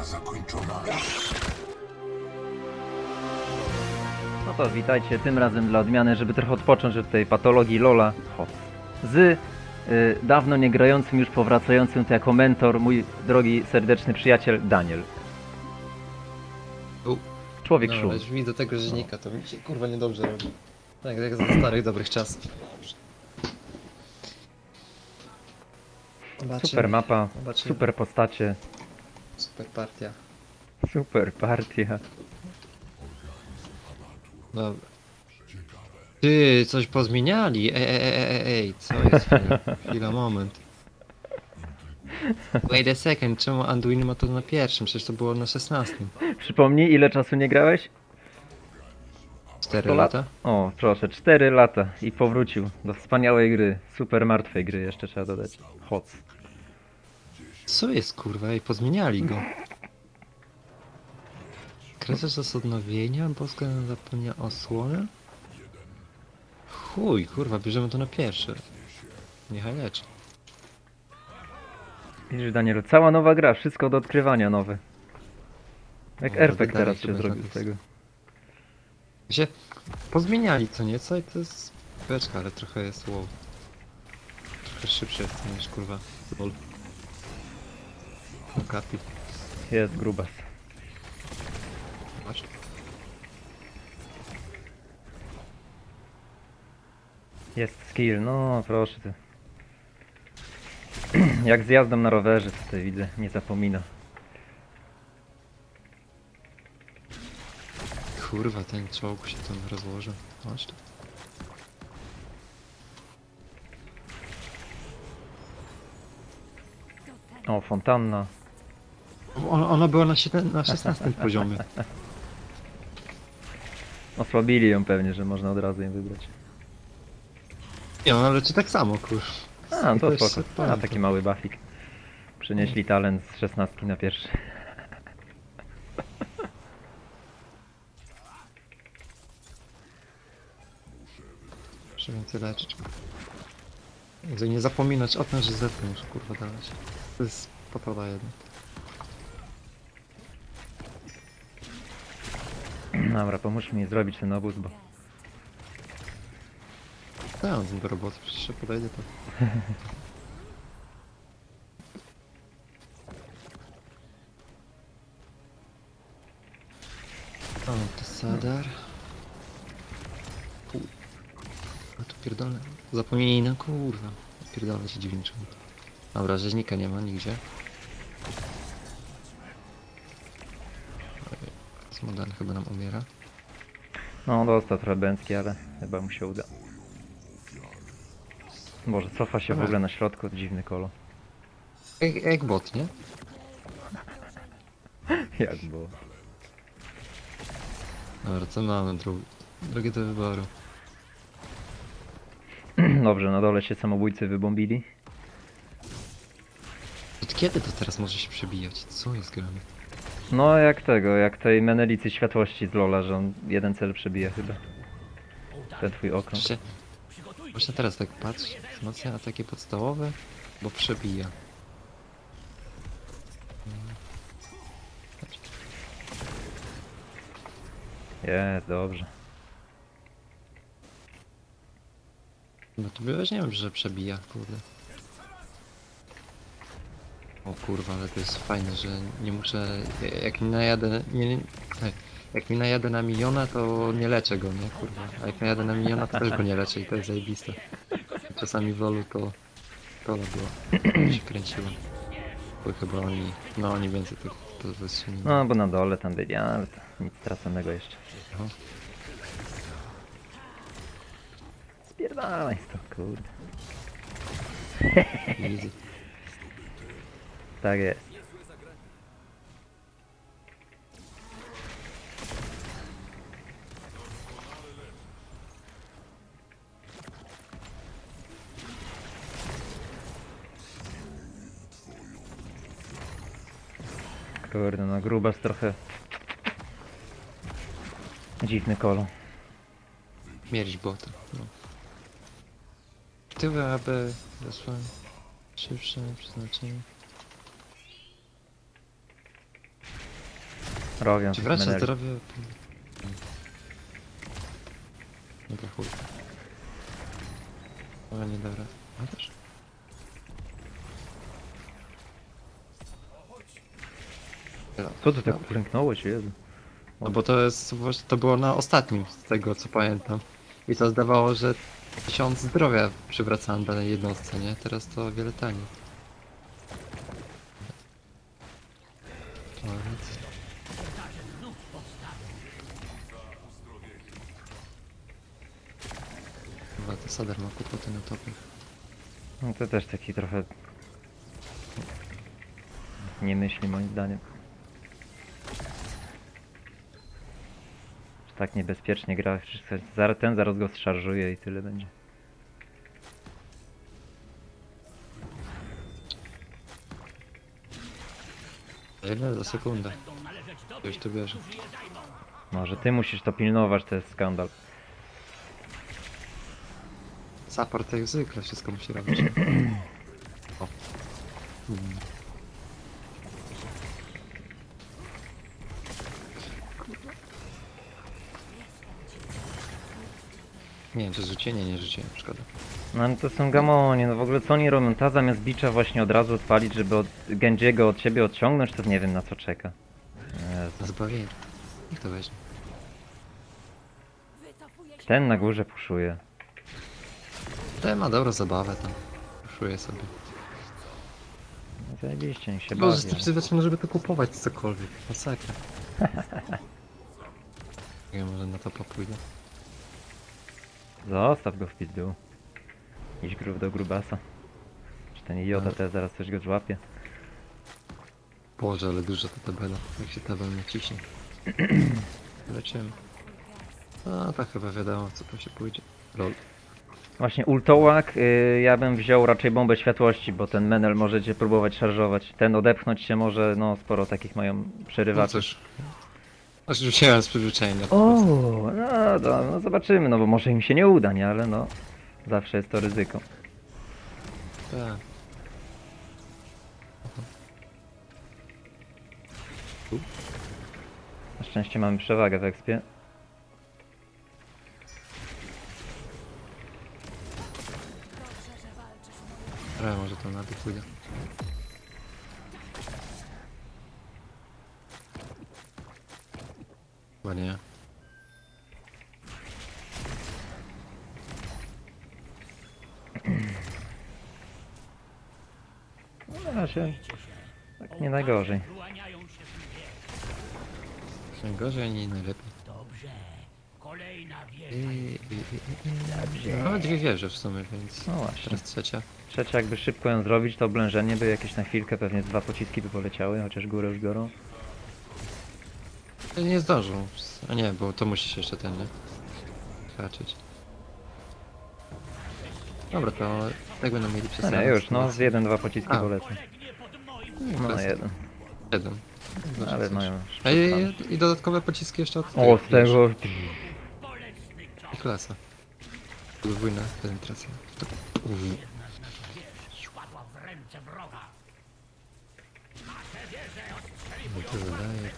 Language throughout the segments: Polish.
Misja zakończona. No to witajcie tym razem dla odmiany, żeby trochę odpocząć od tej patologii Lola. Hop. Z y, dawno nie grającym, już powracającym tu jako mentor, mój drogi, serdeczny przyjaciel Daniel. U. Człowiek No, szum. ale już widzę tego rzeźnika, to mi się kurwa niedobrze robi. Tak, jak za starych dobrych czasów. Zobaczymy. Super mapa, Zobaczymy. super postacie, Super partia. super partia. Dobra. Ty, coś pozmieniali. Ej, ej, ej, ej, ej, co jest? Chwila, chwila moment. Wait a second, czemu Anduin ma to na pierwszym? Przecież to było na 16. Przypomnij, ile czasu nie grałeś? 4 100 lat? lata? O, proszę, 4 lata i powrócił do wspaniałej gry, super martwej gry jeszcze trzeba dodać. Hoc. Co jest kurwa? Ej, pozmieniali go. Kreślasz z odnowienia, boska zapomnia osłonę? Chuj, kurwa, bierzemy to na pierwszy. Niechaj leczy. Widzisz Danielu, cała nowa gra, wszystko do odkrywania nowe. Jak O, RPG teraz się zrobił z tego. się pozmieniali co nieco i to jest beczka, ale trochę jest wow. Trochę szybsze jest niż kurwa lol. Kapi. Jest grubas. Patrz. Jest skill, no proszę ty. Jak z jazdą na rowerze tutaj widzę, nie zapomina. Kurwa, ten czołg się tam rozłożył. Chodź tu. O, fontanna. Ona, ona była na, siedem- na 16 poziomie. Osłabili ją pewnie, że można od razu ją wybrać. Nie, ona leczy tak samo, kurwa. A, no to jest spoko. A, taki mały buffik. Przenieśli talent z 16 na pierwszy. Muszę więcej leczyć. Nie zapominać o tym, że zetnę już kurwa dawać. To jest popada jedna. Dobra, pomóż mi zrobić ten obóz, bo Ja mam do roboty, przecież się podejdzie to. O, to Sadar. A tu pierdolę. Zapomnieli na kurwa. Pierdolę się dźwięczą. Dobra, rzeźnika nie ma nigdzie. Smodan chyba nam umiera. No, dostał trochę bęcki, ale chyba mu się uda. Boże, cofa się w Dobra. ogóle na środku, dziwny kolo. Jak, jak bot, nie? Jak było? Dobra, co mamy? Dru... Drogie do wyboru. Dobrze, na dole się samobójcy wybombili. Od kiedy to teraz może się przebijać? Co jest grane? No, jak tego, jak tej menelicy światłości z Lola, że on jeden cel przebija chyba. Ten twój okrąg. Właśnie, właśnie teraz tak patrz, wzmacnia ataki podstawowe, bo przebija. Jest, dobrze. No to byłeś, nie wiem, że przebija, kurde. O kurwa, ale to jest fajne, że nie muszę, jak mi najadę, nie, tak, jak mi najadę na miliona, to nie leczę go, nie, kurwa. A jak najadę na miliona, to też go nie leczę i to jest zajebiste. Czasami w lolu to, to było, się kręciło. Bo chyba oni, no oni więcej to, to wystrzelili. No, bo na dole tam byli, ale to nic straconego jeszcze. No. Spierdalaj to, kurde. Easy. Tak jest. Kurde, no grubas trochę... Dziwny kolo. Mierć bota. No. Tyły, aby weszły szybsze przeznaczenie. Robią Czy wraca meneli. zdrowie? Dobra, chuj. Ale nie dobra. No też. Co tu tak uklęknęło się, Jezu? No bo to jest właśnie, to było na ostatnim z tego co pamiętam. I to zdawało, że tysiąc zdrowia przywracałem danej jednostce, nie? Teraz to o wiele taniej. To nic. Sadar ma kłopoty na topie. No to też taki trochę... Nie myśli moim zdaniem. Że tak niebezpiecznie gra, że ten zaraz go zszarżuje i tyle będzie. Ile za sekundę? Już to bierze. Może ty musisz to pilnować, to jest skandal. Support jak zwykle wszystko musi robić. O. Nie wiem, czy rzucienie, nie rzuciłem, szkoda. No ale to są gamonie, no w ogóle co oni robią? Ta zamiast bicza właśnie od razu odpalić, żeby od Genjiego od siebie odciągnąć, to nie wiem na co czeka. Jezu. Zbawienie. Niech to weźmie. Ten na górze puszuje. Ten ma dobrą zabawę tam. Puszuję sobie. No Zajebiście, niech się Boże, bawi. przyzwyczajony, żeby to kupować cokolwiek. Masakra. Ja może na to popójdę. Zostaw go w pizdu. Idź grób do grubasa. Czy ten idiota No. teraz zaraz coś go złapie? Boże, ale dużo ta tabela. Jak się tabel naciśnie. Lecimy. A, to chyba wiadomo, co tu się pójdzie. Lol. Właśnie ultołak, y, ja bym wziął raczej bombę światłości, bo ten menel może cię próbować szarżować. Ten odepchnąć się może, no sporo takich mają No przerywaczy. cóż. Aż rzuciłem z przyzwyczajenia. O, no, no, no zobaczymy, no bo może im się nie uda, nie? Ale no, zawsze jest to ryzyko. Tak. Na szczęście mamy przewagę w ekspie. Ale może to na dół pójdę. Chyba nie. No, na razie tak nie najgorzej. Nie gorzej, ani najlepiej. I, i, i, i. No dwie wieże w sumie, więc No właśnie. teraz trzecia. Trzecia, jakby szybko ją zrobić, to oblężenie by jakieś na chwilkę, pewnie dwa pociski by poleciały, chociaż górę już biorą. Nie zdążą. A nie, bo to musisz jeszcze ten, nie? Haczyć. Dobra, to tak będą mieli No przez nie, już, no z jeden, dwa pociski A. polecą. No na jeden. Jeden. No, ale mają A i, i dodatkowe pociski jeszcze od O, tych, z tego... Klasa. Podwójna penetracja. To- wroga. No to wydaje.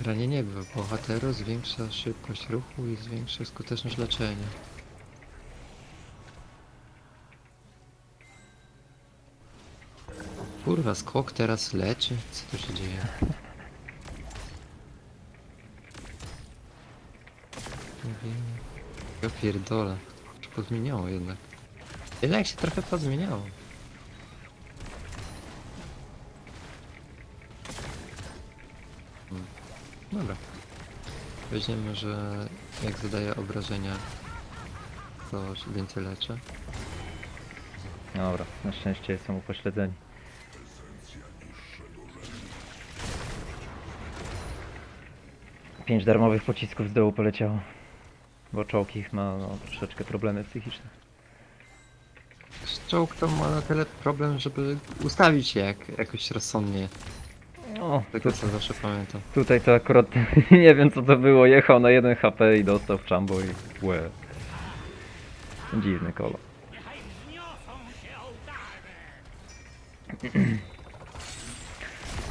Ranienie bohateru zwiększa szybkość ruchu i zwiększa skuteczność leczenia. Kurwa, skok teraz leczy? Co tu się dzieje? Ja pierdolę. Czy pozmieniało jednak? Jednak się trochę pozmieniało. Hmm. Dobra. Weźmiemy, że jak zadaje obrażenia, to się więcej leczy. Dobra, na szczęście są upośledzeni. Pięć darmowych pocisków z dołu poleciało. Bo czołg ich ma no, troszeczkę problemy psychiczne. Czołg to ma na tyle problem, żeby ustawić się jak, jakoś rozsądnie. O, Tego co zawsze pamiętam. tutaj to akurat nie wiem co to było. Jechał na 1 HP i dostał w czambo i łe. Dziwny kolo.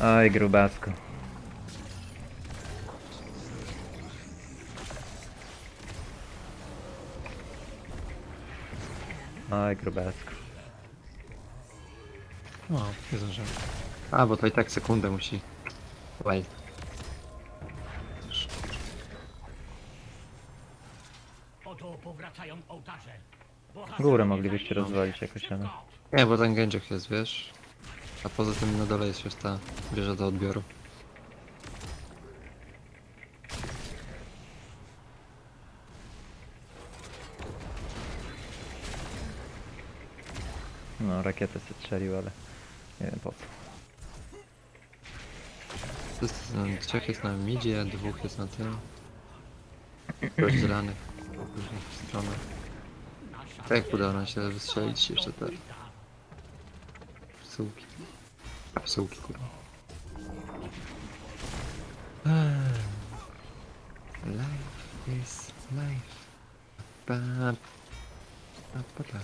Oj, grubasko. Oj, grubasko. No, nie zdążyłem. A, bo to i tak sekundę musi. Well. Oto powracają ołtarze. Górę moglibyście rozwalić jakoś, ale... Nie, bo ten gędziok jest, wiesz. A poza tym na dole jest już ta wieża do odbioru. No, rakietę strzelił, ale... Nie wiem po co. No, trzech jest na midzie, dwóch jest na tym. Rozdzielanych w różnych stronach. Tak udało nam się wystrzelić jeszcze te psułki. A psułki, kurwa. Ech. Life is life. Pa, pa, pa.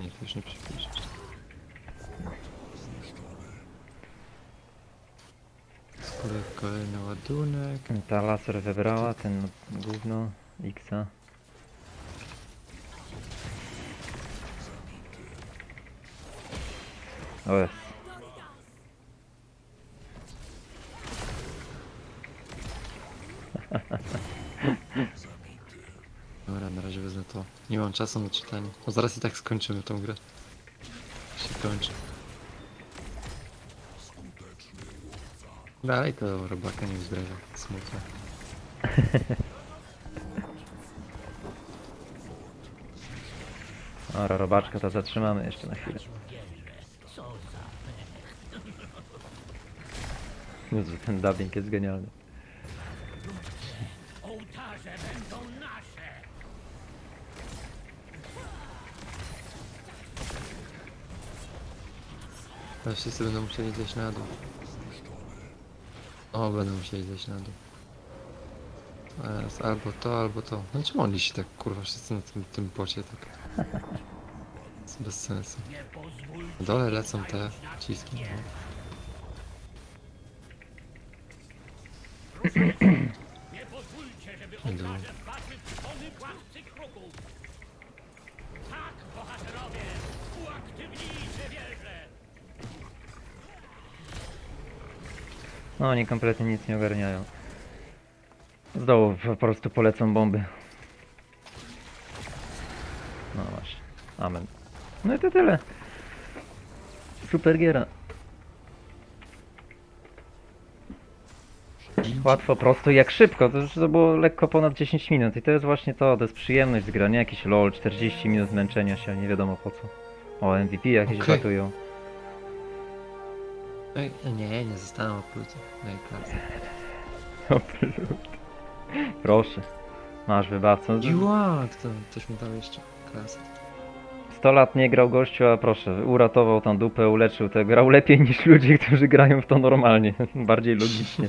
Nie, to już nie przypiszesz. Skóry kolejny ładunek. Ta laser wybrała, ten gówno, Xa. O jest. Dobra, na razie wezmę to. Nie mam czasu na czytanie. No zaraz i tak skończymy tą grę. Się kończy. Dalej to robaka nie uzbrawia. Smutno. Ora, robaczka to zatrzymamy jeszcze na chwilę. Jezu, ten dubbing jest genialny. Ale wszyscy będą musieli zejść na dół. O, będą musieli zejść na dół. Teraz albo to, albo to. No czemu oni się tak kurwa wszyscy na tym, tym bocie tak. jest bez sensu. Na dole lecą te ciski. No. Nie pozwólcie, żeby Idą. ołtarze wpadły w szpony władcy kruków. Tak, bohaterowie, uaktywnijcie No oni kompletnie nic nie ogarniają. Z dołu po prostu polecą bomby. No właśnie. Amen. No i to tyle. Super giera. Łatwo, prosto i jak szybko. To, to było lekko ponad 10 minut i to jest właśnie to, to jest przyjemność z grania. Jakiś lol, 40 minut zmęczenia się, nie wiadomo po co. O, MVP jakieś Okej. watują. Ej, nie, nie zostaną opluty. No i klasy. Proszę. Masz wybawcę. Dziła! Kto? Coś mi dał jeszcze. Klasy. 100 lat nie grał gościu, a proszę, uratował tą dupę, uleczył te. Grał lepiej niż ludzie, którzy grają w to normalnie. Bardziej logicznie.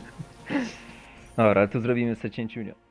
Dobra, tu zrobimy se cięciunia.